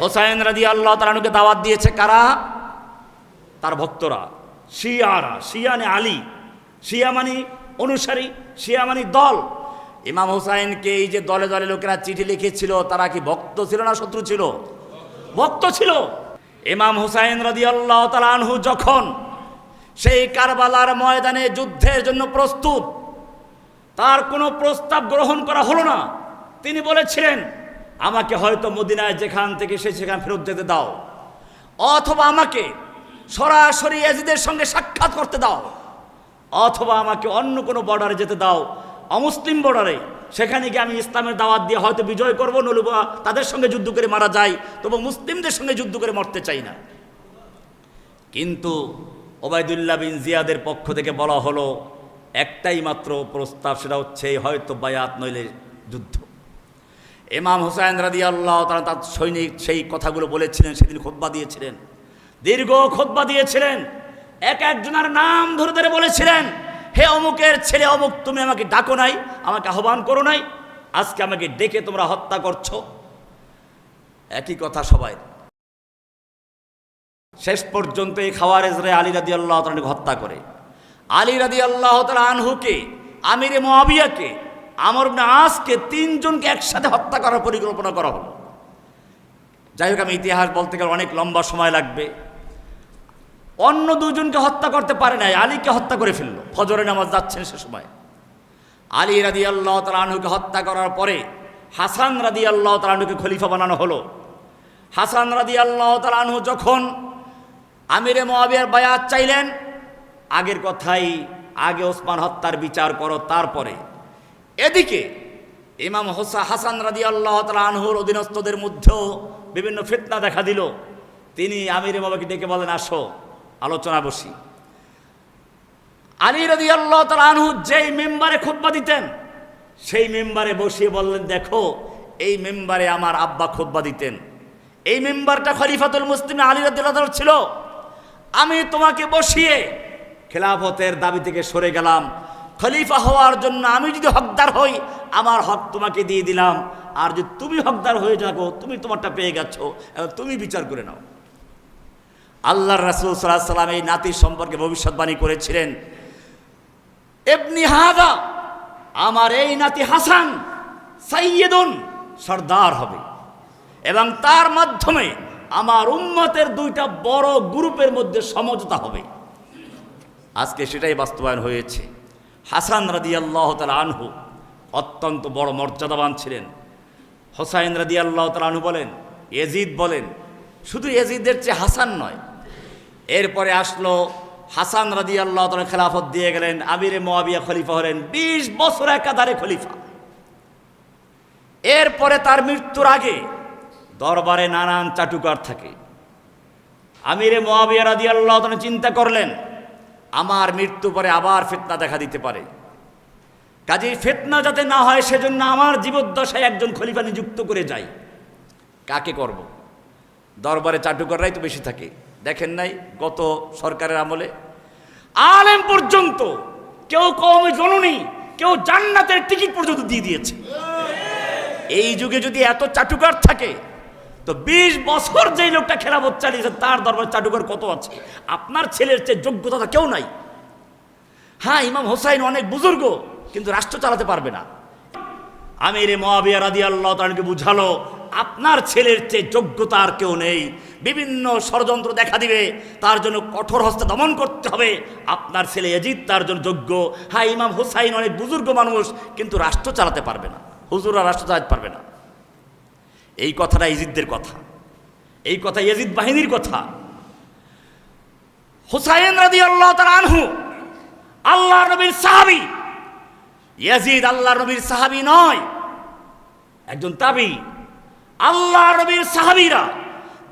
হোসাইন রাদি আল্লাহ তালানুকে দাওয়াত দিয়েছে কারা? তার ভক্তরা। শিয়ারা শিয়ানে আলী। শিয়া মানি অনুসারী, শিয়া মানি দল। ইমাম হোসাইনকে এই যে দলে দলে লোকেরা চিঠি লিখেছিল, তারা কি ভক্ত ছিল না শত্রু ছিল? ভক্ত ছিল। ইমাম হুসাইন রাদি আল্লাহ তালানহু যখন সেই কারবালার ময়দানে যুদ্ধের জন্য প্রস্তুত, তার কোনো প্রস্তাব গ্রহণ করা হলো না। তিনি বলেছিলেন আমাকে হয়তো মদিনায় যেখান থেকে সে সেখানে ফেরত যেতে দাও। অথবা আমাকে সরাসরি এজিদের সঙ্গে সাক্ষাৎ করতে দাও। অথবা আমাকে অন্য কোনো বর্ডারে যেতে দাও। অমুসলিম বর্ডারে সেখানে গিয়ে আমি ইসলামের দাওয়াত দিয়ে হয়তো বিজয় করব নলুবা তাদের সঙ্গে যুদ্ধ করে মারা যায় তবু মুসলিমদের সঙ্গে যুদ্ধ করে মরতে চাই না। কিন্তু ওবায়দুল্লাহ বিন জিয়াদের পক্ষ থেকে বলা হলো, একটাই মাত্র প্রস্তাব, সেটা হচ্ছে, হয়তো বায়াত নইলে যুদ্ধ। ইমাম হুসাইন রাদি আল্লাহ তারা তার সৈনিক সেই কথাগুলো বলেছিলেন, সেদিন খোদ্া দিয়েছিলেন। দীর্ঘ খোদ্া দিয়েছিলেন। এক একজনের নাম ধরে ধরে বলেছিলেন, হে অমুকের ছেলে অমুক, তুমি আমাকে ডাকো নাই, আমাকে আহ্বান করো নাই, আজকে আমাকে ডেকে তোমরা হত্যা করছ। একই কথা সবাই। শেষ পর্যন্ত এই খাওয়ার এজরে আলী রাদি আল্লাহ তালাকে হত্যা করে। আলী রাদি আল্লাহ তালা আনহুকে, আমিরে মোয়াবিয়াকে আমর আসকে তিনজনকে একসাথে হত্যা করার পরিকল্পনা করা হলো। যাই হোক, আমি ইতিহাস বলতে গেলে অনেক লম্বা সময় লাগবে। অন্য দুজনকে হত্যা করতে পারে নাই, আলীকে হত্যা করে ফেলল। ফজরে নামাজ যাচ্ছেন সে সময়। আলী রাদি আল্লাহ তালাহুকে হত্যা করার পরে হাসান রাদি আল্লাহ তালাহুকে খলিফা বানানো হলো। হাসান রাদি আল্লাহ তালাহু যখন আমিরে মোয়াবিয়ার বায়াত চাইলেন, আগের কথাই আগে ওসমান হত্যার বিচার করো, তারপরে এদিকে ইমাম হোসা হাসান রাদি আল্লাহ আনহুর অধীনস্থদের মধ্যেও বিভিন্ন ফিতনা দেখা দিল। তিনি আমির বাবাকে ডেকে বলেন, আসো, আলোচনা বসি। আলী রাদি আল্লাহ আনহু যেই মেম্বারে খুতবা দিতেন, সেই মেম্বারে বসিয়ে বললেন, দেখো, এই মেম্বারে আমার আব্বা খুতবা দিতেন। এই মেম্বারটা খলিফাতুল মুসলিম আলী রাদিল্লাহ ছিল। আমি তোমাকে বসিয়ে খেলাফতের দাবি থেকে সরে গেলাম। খলিফা হওয়ার জন্য আমি যদি হকদার হই, আমার হক তোমাকে দিয়ে দিলাম। আর যদি তুমি হকদার হয়ে যাকো তুমি তোমারটা পেয়ে গেছো। তুমি বিচার করে নাও। আল্লাহ রাসুল সাল্লাহ সাল্লাম এই নাতির সম্পর্কে ভবিষ্যৎবাণী করেছিলেন। এমনি হাদা, আমার এই নাতি হাসান সাইয়েদুন সর্দার হবে। এবং তার মাধ্যমে আমার উম্মতের দুইটা বড় গ্রুপের মধ্যে সমঝোতা হবে। আজকে সেটাই বাস্তবায়ন হয়েছে। হাসান রাদি আল্লাহ তালা আনহু অত্যন্ত বড় মর্যাদাবান ছিলেন। হোসাইন রাদি আল্লাহ তালা আনহু বলেন এজিদ বলেন, শুধু এজিদের চেয়ে হাসান নয়। এরপরে আসলো হাসান রাদি আল্লাহ খেলাফত দিয়ে গেলেন, আমিরে মোয়াবিয়া খলিফা হলেন, বিশ বছর একাধারে খলিফা। এরপরে তার মৃত্যুর আগে দরবারে নানান চাটুকার থাকে। আমিরে মোয়াবিয়া রাদি আল্লাহ চিন্তা করলেন আমার মৃত্যু পরে আবার ফেতনা দেখা দিতে পারে। কাজেই ফেতনা যাতে না হয়, সেজন্য আমার জীবদ্দশায় একজন খলিফা নিযুক্ত করে যাই। কাকে করব? দরবারে চাটুকাররাই তো বেশি থাকে। দেখেন নাই গত সরকারের আমলে? আলেম পর্যন্ত কেউ কমে জননী, কেউ জান্নাতের টিকিট পর্যন্ত দিয়ে দিয়েছে। এই যুগে যদি এত চাটুকার থাকে তো বিশ বছর যেই লোকটা খেলাফত চালিয়েছে, তার দরবার চাটুকার কত আছে? আপনার ছেলের চেয়ে যোগ্যতা কেউ নাই। হ্যাঁ ইমাম হোসাইন অনেক বুজুর্গ, কিন্তু রাষ্ট্র চালাতে পারবে না। আমিরে মহাবিয়া রাদি আল্লাহ তাকে বুঝালো, আপনার ছেলের চেয়ে যোগ্যতা আর কেউ নেই। বিভিন্ন ষড়যন্ত্র দেখা দিবে, তার জন্য কঠোর হস্তে দমন করতে হবে। আপনার ছেলে এজিদ তার জন্য যোগ্য। হ্যাঁ ইমাম হোসাইন অনেক বুজুর্গ মানুষ, কিন্তু রাষ্ট্র চালাতে পারবে না। হুজুরা রাষ্ট্র চালাতে পারবে না। এই কথাটা ইজিদদের কথা। এই কথা ইয়েজিদ বাহিনীর কথা। হুসাইন রাদি আল্লাহ তার আনহু আল্লাহ নবীর সাহাবি। ইয়াজিদ আল্লাহ নবীর সাহাবি নয়, একজন তাবি। আল্লাহ নবীর সাহাবিরা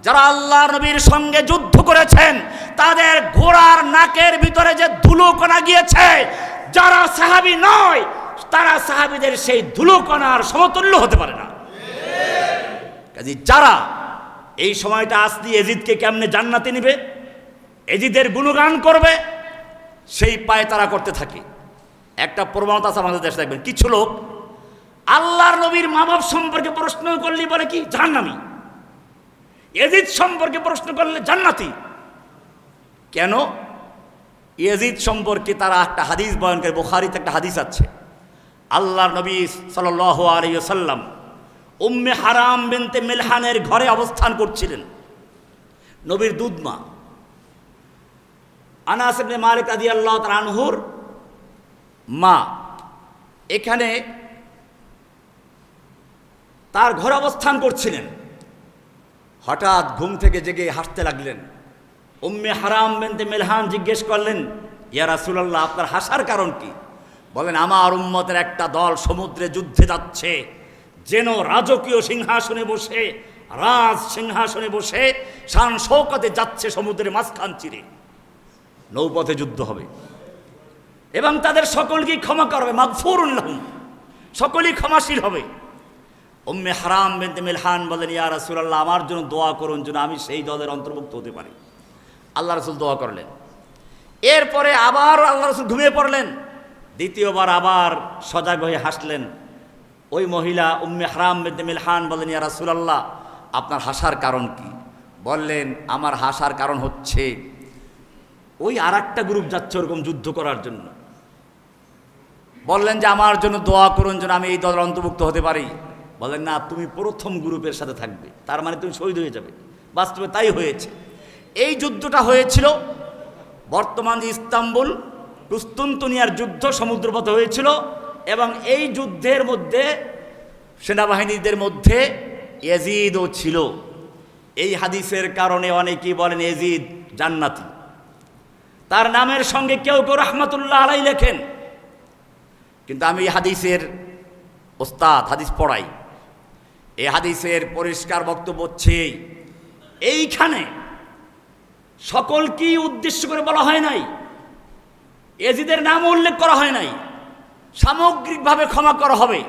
যারা আল্লাহ নবীর সঙ্গে যুদ্ধ করেছেন, তাদের ঘোড়ার নাকের ভিতরে যে ধুলোকণা গিয়েছে, যারা সাহাবি নয়, তারা সাহাবিদের সেই ধুলোকণার সমতুল্য হতে পারে না। কাজে যারা এই সময়টা আসলি এজিদকে কেমনে জান্নাতে নিবে, এজিদের গুণগান করবে, সেই পায়ে তারা করতে থাকে। একটা প্রবণতা আছে আমাদের দেশে, দেখবেন, কিছু লোক আল্লাহর নবীর মা বাপ সম্পর্কে প্রশ্ন করলি বলে কি? জাহান্নামি। এজিদ সম্পর্কে প্রশ্ন করলে জান্নাতি। কেন? এজিদ সম্পর্কে তারা একটা হাদিস বয়ন করে, বুখারিতে একটা হাদিস আছে। আল্লাহর নবী সাল আলিয়াল্লাম উম্মে হারাম বিনতে মিলহানের ঘরে অবস্থান করছিলেন। নবীর দুধমা। আনাস ইবনে মালিক রাদিয়াল্লাহু তাআলা আনহুর মা। এখানে তার ঘরে অবস্থান করছিলেন। হঠাৎ ঘুম থেকে জেগে হাসতে লাগলেন। উম্মে হারাম বেনতে মেলহান জিজ্ঞেস করলেন, ইয়া রাসূলুল্লাহ, আপনার হাসার কারণ কি? বলেন, আমার উম্মতের একটা দল সমুদ্রে যুদ্ধে যাচ্ছে। যেন রাজকীয় সিংহাসনে বসে, রাজ সিংহাসনে বসে শান শৌকতে যাচ্ছে সমুদ্রের মাঝখান চিরে। নৌপথে যুদ্ধ হবে। এবং তাদের সকলকেই ক্ষমা করবে মাগফুরুল্লাহুম সকলেই ক্ষমাশীল হবে। উম্মে হারাম বেনতে মিলহান বলেন, ইয়া রাসূলুল্লাহ, আমার জন্য দোয়া করুন যেন আমি সেই দলের অন্তর্ভুক্ত হতে পারি। আল্লাহ রসুল দোয়া করলেন। এরপরে আবার আল্লাহ রসুল ঘুমিয়ে পড়লেন। দ্বিতীয়বার আবার সজাগ হয়ে হাসলেন। ওই মহিলা উম্মে হারাম মিলহান বলেন, ইয়া রাসূলুল্লাহ, আপনার হাসার কারণ কি? বললেন, আমার হাসার কারণ হচ্ছে ওই আর একটা গ্রুপ যাচ্ছে ওরকম যুদ্ধ করার জন্য। বললেন যে, আমার জন্য দোয়া করুন যেন আমি এই দলের অন্তর্ভুক্ত হতে পারি। বলেন না, তুমি প্রথম গ্রুপের সাথে থাকবে, তার মানে তুমি শহীদ হয়ে যাবে। বাস্তবে তাই হয়েছে। এই যুদ্ধটা হয়েছিল, বর্তমান ইস্তাম্বুল কুস্তুন্তনিয়ার যুদ্ধ সমুদ্রপথে হয়েছিল এবং এই যুদ্ধের মধ্যে সেনাবাহিনীদের মধ্যে এজিদও ছিল। এই হাদিসের কারণে অনেকেই বলেন এজিদ জান্নাতি। তার নামের সঙ্গে কেউ কেউ রহমতুল্লাহ আলাই লেখেন। কিন্তু আমি হাদিসের ওস্তাদ হাদিস পড়াই। এই হাদিসের পরিষ্কার বক্তব্য হচ্ছে এই, এইখানে সকলকেই উদ্দেশ্য করে বলা হয় নাই। এজিদের নাম উল্লেখ করা হয় নাই। সামগ্রিকভাবে ক্ষমা করা হবে।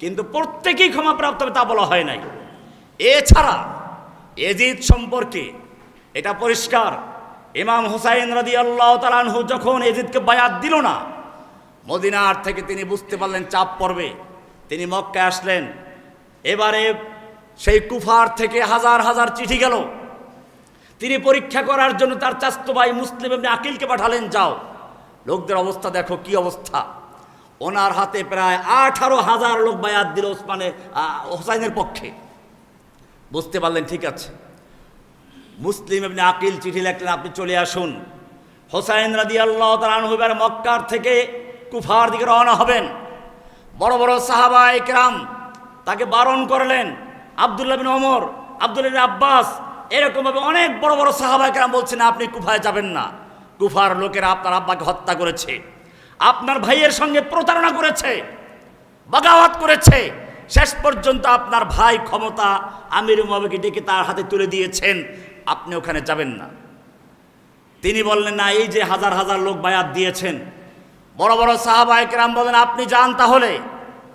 কিন্তু প্রত্যেকেই ক্ষমা প্রাপ্ত হবে তা বলা হয় নাই। এছাড়া এজিদ সম্পর্কে এটা পরিষ্কার। ইমাম হুসাইন রাদি আল্লাহ তালানহু যখন এজিদকে বায়াত দিল না, মদিনার থেকে তিনি বুঝতে পারলেন চাপ পড়বে। তিনি মক্কায় আসলেন। এবারে সেই কুফার থেকে হাজার হাজার চিঠি গেল। তিনি পরীক্ষা করার জন্য তার চাস্তো ভাই মুসলিম এমনি আকিলকে পাঠালেন, যাও। লোকদের অবস্থা দেখো, কি অবস্থা? ওনার হাতে প্রায় আঠারো হাজার লোক বায়াত দিল ওসমানের হোসাইনের পক্ষে। বুঝতে পারলেন, ঠিক আছে। মুসলিম এমনি আকিল চিঠি লেখলেন, আপনি চলে আসুন। হোসাইন রাদি আল্লাহ তালানহুবার মক্কার থেকে কুফার দিকে রওনা হবেন। বড় বড় সাহাবা একরাম তাকে বারণ করলেন, আবদুল্লাহ বিন ওমর, আবদুল্লাহ বিন আব্বাস, এরকমভাবে অনেক বড় বড় সাহাবা একরাম বলছেন, আপনি কুফায় যাবেন না। কুফার লোকেরা আপনার আব্বাকে হত্যা করেছে। আপনার ভাইয়ের সঙ্গে প্রতারণা করেছে, বাগাওয়াত করেছে, শেষ পর্যন্ত আপনার ভাই ক্ষমতা আমির মোহাম্মদকে ডেকে তার হাতে তুলে দিয়েছেন, আপনি ওখানে যাবেন না। তিনি বললেন, না, এই যে হাজার হাজার লোক বায়াত দিয়েছেন, বড় বড় সাহাবা একরাম বলেন, আপনি যান তাহলে,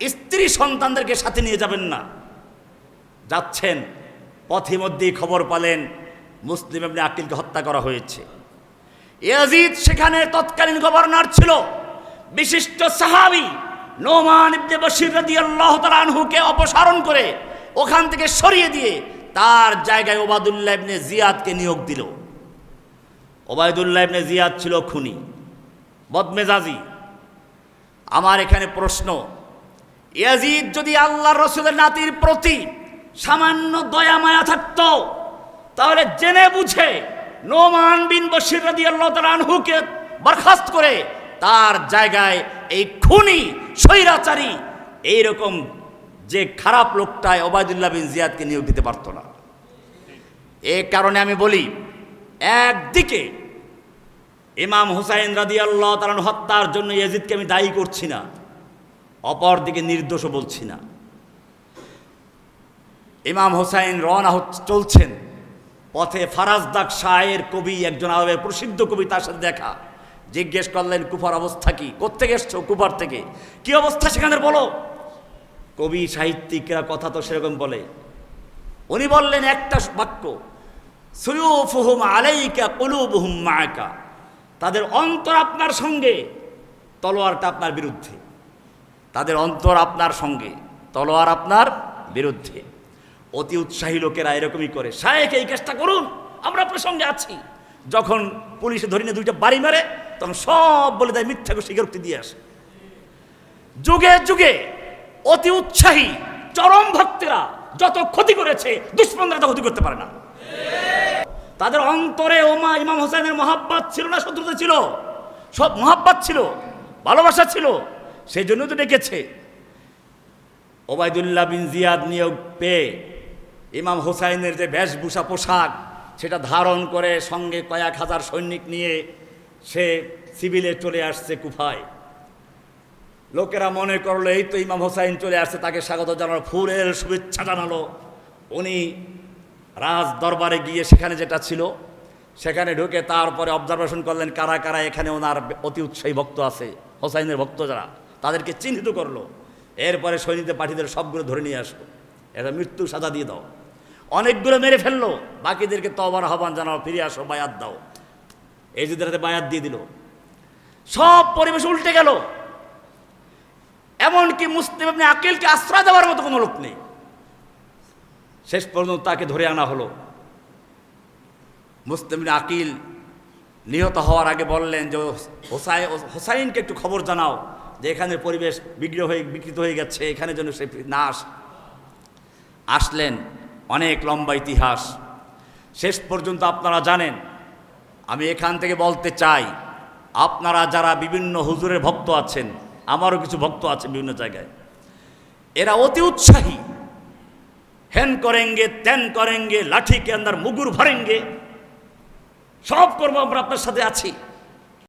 স্ত্রী সন্তানদেরকে সাথে নিয়ে যাবেন না। যাচ্ছেন, পথে মধ্যেই খবর পালেন, মুসলিম এমনি আকিলকে হত্যা করা হয়েছে। ইয়াজিদ সেখানে তৎকালীন গভর্নর ছিল। বিশিষ্ট সাহাবি নোমান ইবনে বশির রাদিয়াল্লাহু তাআলা আনহুকে অপসারণ করে ওখান থেকে সরিয়ে দিয়ে তার জায়গায় ওবাদুল্লাহ ইবনে জিয়াদকে নিয়োগ দিল। ওবায়দুল্লাহ ইবনে জিয়াদ ছিল খুনি, বদমেজাজি। আমার এখানে প্রশ্ন, ইয়াজিদ যদি আল্লাহ রসুলের নাতির প্রতি সামান্য দয়া মায়া থাকতো, তাহলে জেনে বুঝে নোমান বিন বশির রাদি আল্লাহ আনহুকে বরখাস্ত করে তার জায়গায় এই খুনি, স্বৈরাচারী, এইরকম যে খারাপ লোকটায় ওবায়দুল্লাহ বিন জিয়াদকে নিয়োগ দিতে পারতো না। এ কারণে আমি বলি, একদিকে ইমাম হুসাইন রাদি আল্লাহ হত্যার জন্য ইয়াজিদকে আমি দায়ী করছি না, অপরদিকে নির্দোষও বলছি না। ইমাম হোসাইন রওনা চলছেন পথে ফারাজদাক শাহের কবি, একজন আরবের প্রসিদ্ধ কবি, তার সাথে দেখা। জিজ্ঞেস করলেন, কুফার অবস্থা কি? কোথেকে এসছো কুফার থেকে? কি অবস্থা সেখানে বলো? কবি সাহিত্যিকরা কথা তো সেরকম বলে। উনি বললেন, একটা বাক্য আলাইকা মাআকা তাদের অন্তর আপনার সঙ্গে, তলোয়ারটা আপনার বিরুদ্ধে। তাদের অন্তর আপনার সঙ্গে, তলোয়ার আপনার বিরুদ্ধে। অতি উৎসাহী লোকেরা এরকমই করে। শায়েক এই কাজটা করুন, আমরা আপনার সঙ্গে আছি। যখন পুলিশে ধরে নিয়ে দুইটা বাড়ি মারে তখন সব বলে দেয়, মিথ্যা করে স্বীকারোক্তি দিয়ে আসে। যুগে যুগে অতি উৎসাহী, চরম ভক্তেরা যত ক্ষতি করেছে, দুশ্মনরা তত ক্ষতি করতে পারে না। তাদের অন্তরে ওমা, ইমাম হোসেনের মহাব্বাত ছিল না, শত্রুতা ছিল। সব মহাব্বাত ছিল, ভালোবাসা ছিল সেই জন্য তো ডেকেছে। ওবায়দুল্লাহ বিন জিয়াদ নিয়োগ পেয়ে ইমাম হোসাইনের যে বেশভূষা পোশাক, সেটা ধারণ করে সঙ্গে কয়েক হাজার সৈনিক নিয়ে সে সিভিলে চলে আসছে কুফায়। লোকেরা মনে করল, এই তো ইমাম হোসাইন চলে আসছে, তাকে স্বাগত জানালো, ফুলের শুভেচ্ছা জানালো। উনি রাজ দরবারে গিয়ে সেখানে যেটা ছিল, সেখানে ঢুকে তারপরে অবজারভেশন করলেন, কারা কারা এখানে ওনার অতি উৎসাহী ভক্ত আছে, হোসাইনের ভক্ত যারা, তাদেরকে চিহ্নিত করল। এরপরে সৈনিকদের পাঠিদের সবগুলো ধরে নিয়ে আসলো। এটা মৃত্যু সাজা দিয়ে দাও। অনেকগুলো মেরে ফেলল। বাকিদেরকে তবার আহ্বান জানাও, ফিরে আসো, বায়াত দাও। এই যুদ্ধের হাতে বায়াত দিয়ে দিল। সব পরিবেশ উল্টে গেল। এমনকি মুসলিম আপনি আকিলকে আশ্রয় দেওয়ার মতো কোনো লোক নেই। শেষ পর্যন্ত তাকে ধরে আনা হলো। মুসলিম আকিল নিহত হওয়ার আগে বললেন যে, হোসাই, হোসাইনকে একটু খবর জানাও যে এখানের পরিবেশ বিগ্রহ হয়ে, বিকৃত হয়ে গেছে, এখানে যেন সে না আসে আসলেন অনেক লম্বা ইতিহাস। শেষ পর্যন্ত আপনারা জানেন আমি এখান থেকে বলতে চাই, আপনারা যারা বিভিন্ন হুজুরের ভক্ত আছেন, আমারও কিছু ভক্ত আছে বিভিন্ন জায়গায়, এরা অতি উৎসাহী। হেন করেঙ্গে, তেন করেঙ্গে, লাঠি কেন্দার মুগুর ভরেঙ্গে, সব করব আমরা আপনার সাথে আছি।